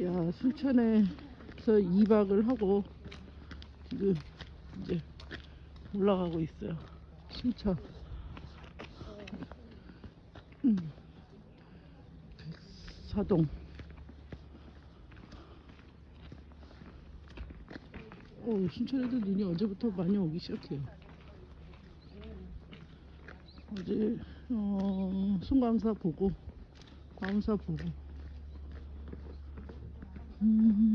야, 순천에서 2박을 하고 지금 이제 올라가고 있어요. 순천. 음. 사동. 어, 순천에도 눈이 어제부터 많이 오기 시작해요. 어제 어, 송광사 보고 광사 보고 음,